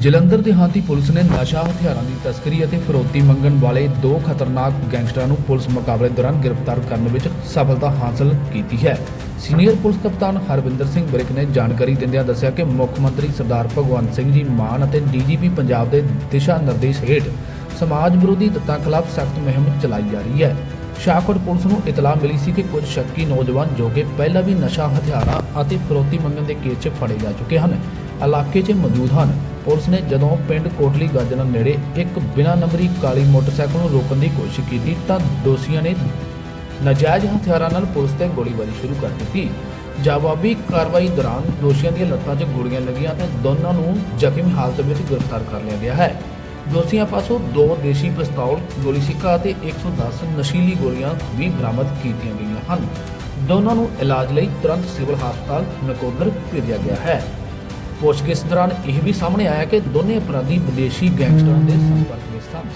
ਜਲੰਧਰ ਦਿਹਾਤੀ ਪੁਲਿਸ ਨੇ ਨਸ਼ਾ ਹਥਿਆਰਾਂ ਦੀ ਤਸਕਰੀ ਅਤੇ ਫਰੋਤੀ ਮੰਗਣ ਵਾਲੇ ਦੋ ਖਤਰਨਾਕ ਗੈਂਗਸਟਰਾਂ ਨੂੰ ਪੁਲਿਸ ਮੁਕਾਬਲੇ ਦੌਰਾਨ ਗ੍ਰਿਫਤਾਰ ਕਰਨ ਵਿੱਚ ਸਫਲਤਾ ਹਾਸਲ ਕੀਤੀ ਹੈ। ਸੀਨੀਅਰ ਪੁਲਿਸ ਕਪਤਾਨ ਹਰਵਿੰਦਰ ਸਿੰਘ ਬ੍ਰਿਕ ਨੇ ਜਾਣਕਾਰੀ ਦਿੰਦਿਆਂ ਦੱਸਿਆ ਕਿ ਮੁੱਖ ਮੰਤਰੀ ਸਰਦਾਰ ਭਗਵੰਤ ਸਿੰਘ ਜੀ ਮਾਨ ਅਤੇ ਡੀਜੀਪੀ ਪੰਜਾਬ ਦੇ ਦਿਸ਼ਾ ਨਿਰਦੇਸ਼ ਹੇਠ ਸਮਾਜ ਵਿਰੋਧੀ ਤੱਤਾਂ ਖਿਲਾਫ ਸਖਤ ਮੁਹਿੰਮ ਚਲਾਈ ਜਾ ਰਹੀ ਹੈ। ਸ਼ਾਹਕੋਟ ਪੁਲਿਸ ਨੂੰ ਇਤਲਾਹ ਮਿਲੀ ਸੀ ਕਿ ਕੁਝ ਸ਼ੱਕੀ ਨੌਜਵਾਨ ਜੋ ਕਿ ਪਹਿਲਾਂ ਵੀ ਨਸ਼ਾ ਹਥਿਆਰਾਂ ਅਤੇ ਫਰੋਤੀ ਮੰਗਣ ਦੇ ਕੇਸ 'ਚ ਫੜੇ ਜਾ ਚੁੱਕੇ ਹਨ, ਇਲਾਕੇ 'ਚ ਮੌਜੂਦ ਹਨ। ਪੁਲਿਸ ਨੇ ਜਦੋਂ ਪਿੰਡ ਕੋਟਲੀ ਗਾਜਣਾ ਨੇੜੇ ਇੱਕ ਬਿਨਾਂ ਨੰਬਰੀ ਕਾਲੀ ਮੋਟਰਸਾਈਕਲ ਨੂੰ ਰੋਕਣ ਦੀ ਕੋਸ਼ਿਸ਼ ਕੀਤੀ ਤਾਂ ਦੋਸ਼ੀਆਂ ਨੇ ਨਾਜਾਇਜ਼ ਹਥਿਆਰਾਂ ਨਾਲ ਪੁਲਿਸ ਤੇ ਗੋਲੀਬਾਰੀ ਸ਼ੁਰੂ ਕਰ ਦਿੱਤੀ। ਜਵਾਬੀ ਕਾਰਵਾਈ ਦੌਰਾਨ ਦੋਸ਼ੀਆਂ ਦੀਆਂ ਲੱਤਾਂ 'ਚ ਗੋਲੀਆਂ ਲੱਗੀਆਂ ਤੇ ਦੋਨਾਂ ਨੂੰ ਜ਼ਖਮੀ ਹਾਲਤ ਵਿੱਚ ਗ੍ਰਿਫਤਾਰ ਕਰ ਲਿਆ ਗਿਆ ਹੈ। ਦੋਸ਼ੀਆਂ ਪਾਸੋਂ ਦੋ ਦੇਸ਼ੀ ਪਿਸਤੌਲ, ਗੋਲੀ ਸਿੱਕਾ ਅਤੇ 110 ਨਸ਼ੀਲੀ ਗੋਲੀਆਂ ਵੀ ਬਰਾਮਦ ਕੀਤੀਆਂ ਗਈਆਂ ਹਨ। ਦੋਨਾਂ ਨੂੰ ਇਲਾਜ ਲਈ ਤੁਰੰਤ ਸਿਵਲ ਹਸਪਤਾਲ ਨਕੋਦਰ ਭੇਜਿਆ ਗਿਆ ਹੈ। ਪੁੱਛਗਿੱਛ ਦੌਰਾਨ ਇਹ ਵੀ ਸਾਹਮਣੇ ਆਇਆ ਕਿ ਦੋਨੇ ਅਪਰਾਧੀ ਵਿਦੇਸ਼ੀ ਗੈਂਗਸਟਰਾਂ ਦੇ ਸੰਪਰਕ ਵਿੱਚ ਸਨ।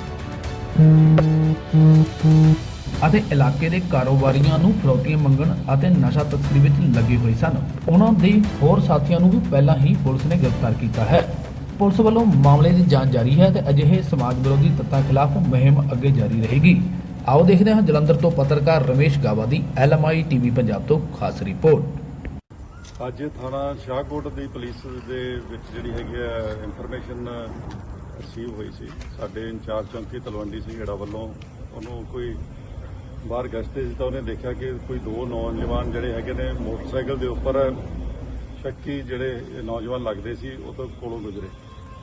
ਅਤੇ ਇਲਾਕੇ ਦੇ ਕਾਰੋਬਾਰੀਆਂ ਨੂੰ ਫਰੋਤੀਆਂ ਮੰਗਣ ਅਤੇ ਨਸ਼ਾ ਤਸਕਰੀ ਵਿੱਚ ਲੱਗੇ ਹੋਏ ਸਨ। ਉਹਨਾਂ ਦੇ ਹੋਰ ਸਾਥੀਆਂ ਨੂੰ ਵੀ ਪਹਿਲਾਂ ਹੀ ਪੁਲਿਸ ਨੇ ਗ੍ਰਿਫਤਾਰ ਕੀਤਾ ਹੈ। ਪੁਲਿਸ ਵੱਲੋਂ ਮਾਮਲੇ ਦੀ ਜਾਂਚ ਜਾਰੀ ਹੈ ਤੇ ਅਜਿਹੇ ਸਮਾਜ ਵਿਰੋਧੀ ਤੱਤਾਂ ਖਿਲਾਫ ਮੁਹਿੰਮ ਅੱਗੇ ਜਾਰੀ ਰਹੇਗੀ। ਆਓ ਦੇਖਦੇ ਹਾਂ ਜਲੰਧਰ ਤੋਂ ਪੱਤਰਕਾਰ ਰਮੇਸ਼ ਗਾਵਾ ਦੀ ਐਲਐਮਆਈ ਟੀਵੀ ਪੰਜਾਬ ਤੋਂ ਖਾਸ ਰਿਪੋਰਟ। ਅੱਜ ਥਾਣਾ ਸ਼ਾਹਕੋਟ ਦੀ ਪੁਲਿਸ ਦੇ ਵਿੱਚ ਜਿਹੜੀ ਹੈਗੀ ਆ ਇਨਫੋਰਮੇਸ਼ਨ ਰਿਸੀਵ ਹੋਈ ਸੀ। ਸਾਡੇ ਇੰਚਾਰਜ ਚੌਂਕੀ ਤਲਵੰਡੀ ਸਿੰਘ ਵੱਲੋਂ ਉਹਨੂੰ ਕੋਈ ਬਾਹਰ ਗਸ਼ਤੇ ਸੀ ਤਾਂ ਉਹਨੇ ਦੇਖਿਆ ਕਿ ਕੋਈ ਦੋ ਨੌਜਵਾਨ ਜਿਹੜੇ ਹੈਗੇ ਨੇ ਮੋਟਰਸਾਈਕਲ ਦੇ ਉੱਪਰ ਸ਼ੱਕੀ ਜਿਹੜੇ ਨੌਜਵਾਨ ਲੱਗਦੇ ਸੀ, ਉਹ ਤੋਂ ਕੋਲੋਂ ਗੁਜ਼ਰੇ।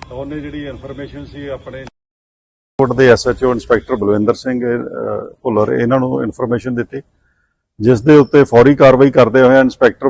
ਤਾਂ ਉਹਨੇ ਜਿਹੜੀ ਇਨਫੋਰਮੇਸ਼ਨ ਸੀ ਆਪਣੇ ਕੋਟ ਦੇ ਐਸਐਚਓ ਇੰਸਪੈਕਟਰ ਬਲਵਿੰਦਰ ਸਿੰਘ ਭੁੱਲਰ, ਇਹਨਾਂ ਨੂੰ ਇਨਫੋਰਮੇਸ਼ਨ ਦਿੱਤੀ। ਜਿਸ ਦੇ ਉੱਤੇ ਫੌਰੀ ਕਾਰਵਾਈ ਕਰਦੇ ਹੋਏ inspector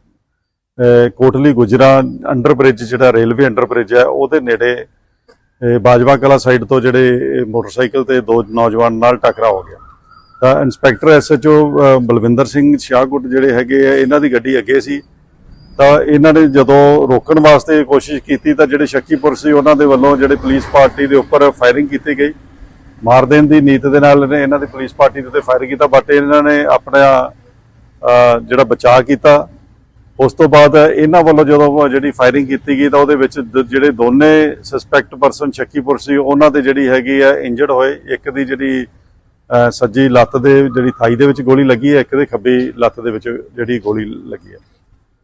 Kotli Gujra under bridge ਜਿਹੜਾ ਰੇਲਵੇ ਅੰਡਰ ਬ੍ਰਿਜ ਹੈ, ਉਹਦੇ ਨੇੜੇ ਬਾਜਵਾ ਕਲਾ ਸਾਈਡ ਤੋਂ ਜਿਹੜੇ ਮੋਟਰਸਾਈਕਲ ਤੇ ਦੋ ਨੌਜਵਾਨ ਨਾਲ ਟਕਰਾ ਹੋ ਗਿਆ। ਤਾਂ ਇੰਸਪੈਕਟਰ ਐਸਐਚਓ ਬਲਵਿੰਦਰ ਸਿੰਘ ਸ਼ਾਹਕੋਟ ਜਿਹੜੇ ਹੈਗੇ ਆ, ਇਹਨਾਂ ਦੀ ਗੱਡੀ ਅੱਗੇ ਸੀ। ਤਾਂ ਇਹਨਾਂ ਨੇ ਜਦੋਂ ਰੋਕਣ ਵਾਸਤੇ ਕੋਸ਼ਿਸ਼ ਕੀਤੀ, ਤਾਂ ਜਿਹੜੇ ਸ਼ੱਕੀਪੁਰ ਸੀ, ਉਹਨਾਂ ਦੇ ਵੱਲੋਂ ਜਿਹੜੇ ਪੁਲਿਸ ਪਾਰਟੀ ਦੇ ਉੱਪਰ ਫਾਇਰਿੰਗ ਕੀਤੀ ਗਈ। ਮਾਰ ਦੇਣ ਦੀ ਨੀਤ ਦੇ ਨਾਲ ਨੇ ਇਹਨਾਂ ਦੀ ਪੁਲਿਸ ਪਾਰਟੀ ਦੇ ਉੱਤੇ ਫਾਇਰ ਕੀਤਾ ਬਟ ਇਹਨਾਂ ਨੇ ਆਪਣਾ ਜਿਹੜਾ ਬਚਾਅ ਕੀਤਾ। ਉਸ ਤੋਂ ਬਾਅਦ ਇਹਨਾਂ ਵੱਲੋਂ ਜਦੋਂ ਜਿਹੜੀ ਫਾਇਰਿੰਗ ਕੀਤੀ ਗਈ ਤਾਂ ਉਹਦੇ ਵਿੱਚ ਦ- ਜਿਹੜੇ ਦੋਨੇ ਸਸਪੈਕਟ ਪਰਸਨ ਸ਼ੱਕੀਪੁਰ ਸੀ, ਉਹਨਾਂ ਦੇ ਜਿਹੜੀ ਹੈਗੀ ਹੈ ਇੰਜਰਡ ਹੋਏ। ਇੱਕ ਦੀ ਜਿਹੜੀ ਸੱਜੀ ਲੱਤ ਦੇ ਜਿਹੜੀ ਥਾਈ ਦੇ ਵਿੱਚ ਗੋਲੀ ਲੱਗੀ ਹੈ, ਇੱਕ ਦੇ ਖੱਬੀ ਲੱਤ ਦੇ ਵਿੱਚ ਜਿਹੜੀ ਗੋਲੀ ਲੱਗੀ ਹੈ।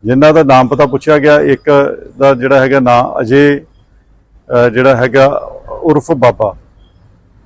ਜਿਨ੍ਹਾਂ ਦਾ ਨਾਮ ਪਤਾ ਪੁੱਛਿਆ ਗਿਆ, ਇੱਕ ਦਾ ਜਿਹੜਾ ਹੈਗਾ ਨਾਂ ਅਜੇ ਜਿਹੜਾ ਹੈਗਾ ਉਰਫ ਬਾਬਾ।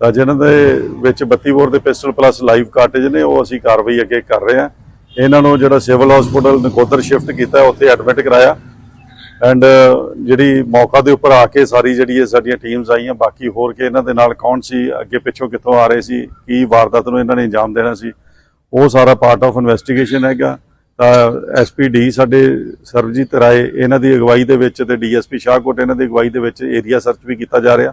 ਤਾਂ ਜਿਨ੍ਹਾਂ ਦੇ ਵਿੱਚ 32 ਬੋਰ ਦੇ ਪਿਸਟਲ ਪਲੱਸ ਲਾਈਵ ਕਾਰਟੇਜ ਨੇ, ਉਹ ਅਸੀਂ ਕਾਰਵਾਈ ਅੱਗੇ ਕਰ ਰਹੇ ਹਾਂ। ਇਹਨਾਂ ਨੂੰ ਜਿਹੜਾ ਸਿਵਲ ਹਸਪੀਟਲ ਨਕੋਦਰ ਸ਼ਿਫਟ ਕੀਤਾ, ਉੱਥੇ ਐਡਮਿਟ ਕਰਾਇਆ। ਐਂਡ ਜਿਹੜੀ ਮੌਕਾ ਦੇ ਉੱਪਰ ਆ ਕੇ ਸਾਰੀ ਜਿਹੜੀ ਇਹ ਸਾਡੀਆਂ ਟੀਮਸ ਆਈਆਂ, ਬਾਕੀ ਹੋਰ ਕਿ ਇਹਨਾਂ ਦੇ ਨਾਲ ਕੌਣ ਸੀ, ਅੱਗੇ ਪਿੱਛੋਂ ਕਿੱਥੋਂ ਆ ਰਹੇ ਸੀ, ਕੀ ਵਾਰਦਾਤ ਨੂੰ ਇਹਨਾਂ ਨੇ ਅੰਜਾਮ ਦੇਣਾ ਸੀ, ਉਹ ਸਾਰਾ ਪਾਰਟ ਆਫ ਇਨਵੈਸਟੀਗੇਸ਼ਨ ਹੈਗਾ। ਤਾਂ ਐਸਪੀ ਸਾਡੇ ਸਰਬਜੀਤ ਰਾਏ, ਇਹਨਾਂ ਦੀ ਅਗਵਾਈ ਦੇ ਵਿੱਚ ਤੇ ਡੀਐਸਪੀ ਸ਼ਾਹਕੋਟ, ਇਹਨਾਂ ਦੀ ਅਗਵਾਈ ਦੇ ਵਿੱਚ ਏਰੀਆ ਸਰਚ ਵੀ ਕੀਤਾ ਜਾ ਰਿਹਾ।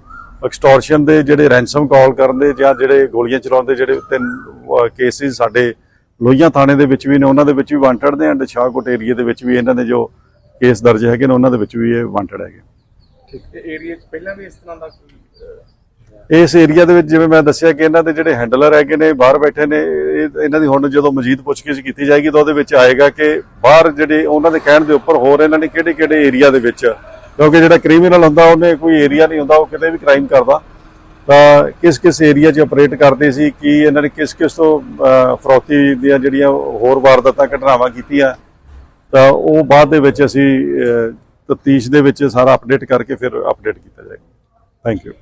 ਐਕਸਟੋਰਸ਼ਨ ਦੇ ਜਿਹੜੇ ਰੈਂਸਮ ਕਾਲ ਕਰਨ ਦੇ ਜਾਂ ਜਿਹੜੇ ਗੋਲੀਆਂ ਚਲਾਉਣ ਦੇ ਜਿਹੜੇ ਤਿੰਨ ਕੇਸਿਸ ਸਾਡੇ ਲੋਹੀਆਂ ਥਾਣੇ ਦੇ ਵਿੱਚ ਵੀ ਨੇ ਉਹਨਾਂ ਦੇ ਵਿੱਚ ਵੀ ਵਾਂਟਡ ਨੇ ਐਂਡ ਸ਼ਾਹਕੋਟ ਏਰੀਆ ਦੇ ਵਿੱਚ ਵੀ ਇਹਨਾਂ ਦੇ ਜੋ ਕੇਸ ਦਰਜ ਹੈਗੇ ਨੇ ਉਹਨਾਂ ਦੇ ਵਿੱਚ ਵੀ ਇਹ ਵਾਂਟਡ ਹੈਗੇ। ਠੀਕ। ਏਰੀਆ 'ਚ ਪਹਿਲਾਂ ਵੀ ਇਸ ਤਰ੍ਹਾਂ ਦਾ ਕੋਈ ਇਸ ਏਰੀਆ ਦੇ ਵਿੱਚ ਜਿਵੇਂ ਮੈਂ ਦੱਸਿਆ ਕਿ ਇਹਨਾਂ ਦੇ ਜਿਹੜੇ ਹੈਂਡਲਰ ਹੈਗੇ ਨੇ ਬਾਹਰ ਬੈਠੇ ਨੇ ਇਹ ਇਹਨਾਂ ਦੀ ਹੁਣ ਜਦੋਂ ਮਜੀਦ ਪੁੱਛਗਿੱਛ ਕੀਤੀ ਜਾਏਗੀ ਤਾਂ ਉਹਦੇ ਵਿੱਚ ਆਏਗਾ ਕਿ ਬਾਹਰ ਜਿਹੜੇ ਉਹਨਾਂ ਦੇ ਕਹਿਣ ਦੇ ਉੱਪਰ ਹੋਰ ਇਹਨਾਂ ਨੇ ਕਿਹੜੇ ਕਿਹੜੇ ਏਰੀਆ ਦੇ ਵਿੱਚ ਕਿਉਂਕਿ ਜਿਹੜਾ ਕ੍ਰਿਮੀਨਲ ਹੁੰਦਾ, ਉਹਨੇ ਕੋਈ ਏਰੀਆ ਨਹੀਂ ਹੁੰਦਾ, ਉਹ ਕਿਤੇ ਵੀ ਕ੍ਰਾਈਮ ਕਰਦਾ। ਤਾਂ ਕਿਸ ਕਿਸ ਏਰੀਆ 'ਚ ਆਪਰੇਟ ਕਰਦੇ ਸੀ, ਕੀ ਇਹਨਾਂ ਨੇ ਕਿਸ ਕਿਸ ਤੋਂ ਫਰੋਤੀ ਦੀਆਂ ਜਿਹੜੀਆਂ ਹੋਰ ਵਾਰਦਾਤਾਂ, ਘਟਨਾਵਾਂ ਕੀਤੀਆਂ। ਤਾਂ ਉਹ ਬਾਅਦ ਦੇ ਵਿੱਚ ਅਸੀਂ ਤਫਤੀਸ਼ ਦੇ ਵਿੱਚ ਸਾਰਾ ਅਪਡੇਟ ਕਰਕੇ ਫਿਰ ਅਪਡੇਟ ਕੀਤਾ ਜਾਏਗਾ। Thank you